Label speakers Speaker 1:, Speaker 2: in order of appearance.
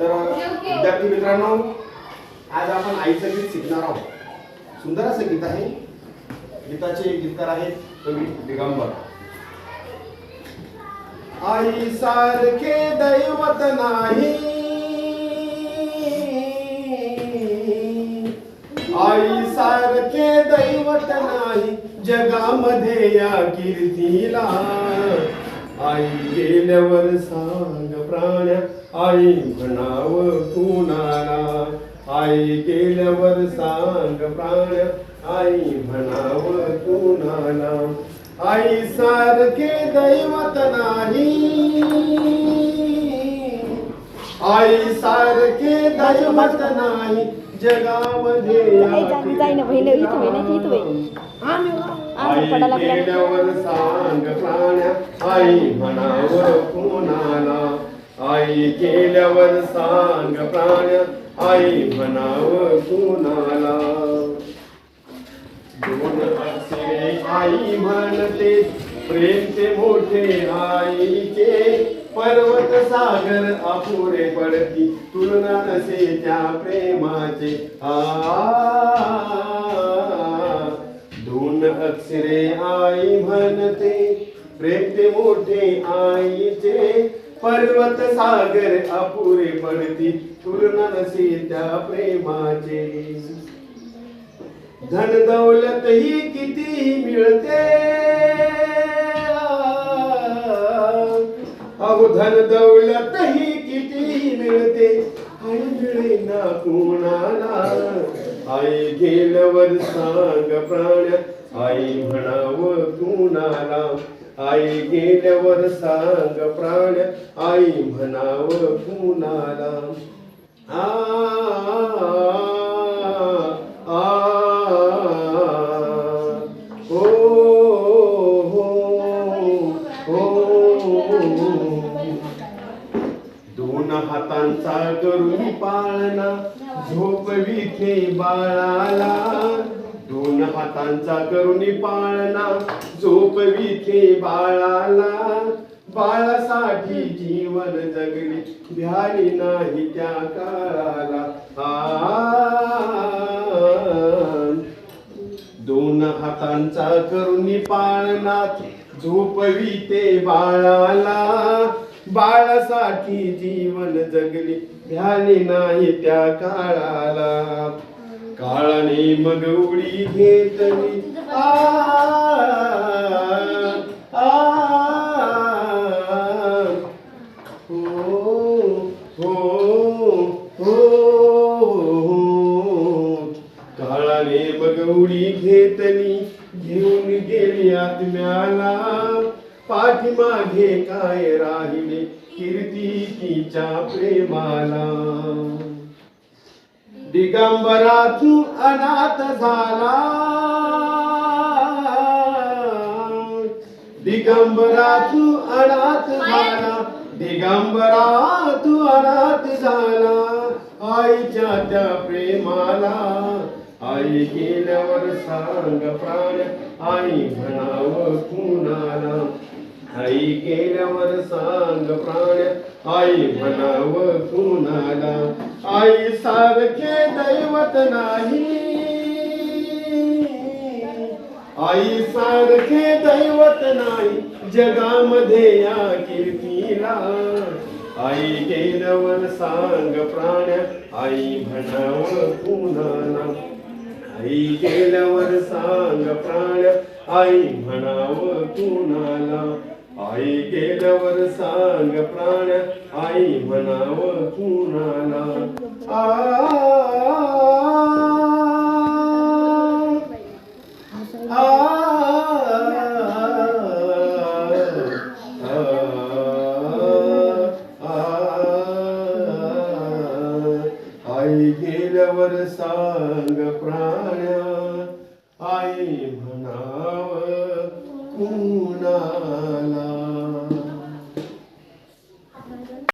Speaker 1: तर विद्यार्थी मित्रांनो आज आपण आईचं गीत शिकणार आहोत. सुंदर असं गीत आहे. गीताचे गीतकार आहेत कवी दिगंबर. आई सारखे दैवत नाही. आई सारखे दैवत नाही. जगामध्ये या कीर्तीला आई गेल्यावर सांग प्राण्या आई म्हणाव कुणाला आई गेल्यावर सांग प्राण्या आई म्हणाव कुणाला आई सारखे दैवत नाही. आई सारखे दैवत नाही. जगामध्ये या
Speaker 2: पडायला लागला.
Speaker 1: सांग आई म्हणावं आई सांग प्राण्या आई म्हणाव कुणाला? दोन अक्षरे आई म्हणते प्रेम ते मोठे आईचे. पर्वत सागर अपुरे पडती तुलना नसे त्या प्रेमाचे. आ अक्षरे आई म्हणते प्रेम ते मोठे आईचे. पर्वत सागर अपुरे पडती तुलना नसे त्या प्रेमाचे. धन दौलत ही किती मिळते. अहो धन दौलत ही किती मिळते. आई मिळे ना कोणाला? आई गेल्यावर सांग प्राण. आई म्हणाव कुणाला? आई गेल्यावर सांग प्राण. आई म्हणाव कुणाला? आ आ ओ हो, हो. दोन हातांचा करून पाळणा. झोपविथे बाळाला. दोन हातांचा करुणी पाळणा झोपविते बाळाला. बाळासाठी जीवन जगली भ्याली नाही त्या काळाला. दोन हातांचा करुणी पाळणात झोपविते बाळाला. बाळासाठी जीवन जगली ध्यानी नाही त्या काळाला. काळाने मग उडी घेतली. आ आ हो हो घेतली. घेऊन गेली आत्म्याला. पाठीमागे काय राहिले? कीर्ती तिच्या प्रेमाला. दिगंबरा तू अनाथ झाला. दिगंबरा तू अनाथ झाला. दिगंबरा तू अनाथ झाला. आईच्या त्या प्रेमाला आई गेल्यावर सांग प्राण. आई म्हणाव कुणाला? आई केल्यावर सांग प्राण. आई म्हणाव कुणाला? आई सारखे दैवत नाही. आई सारखे दैवत नाही जगामध्ये या कीर्तीला आई केलवर सांग प्राण. आई म्हणाव कुणाला? आई केल्यावर सांग प्राण. आई म्हणाव कुणाला? आई गेल्यावर सांग प्राण आई म्हणाव कुणाला आ आई गेल्यावर सांग प्राण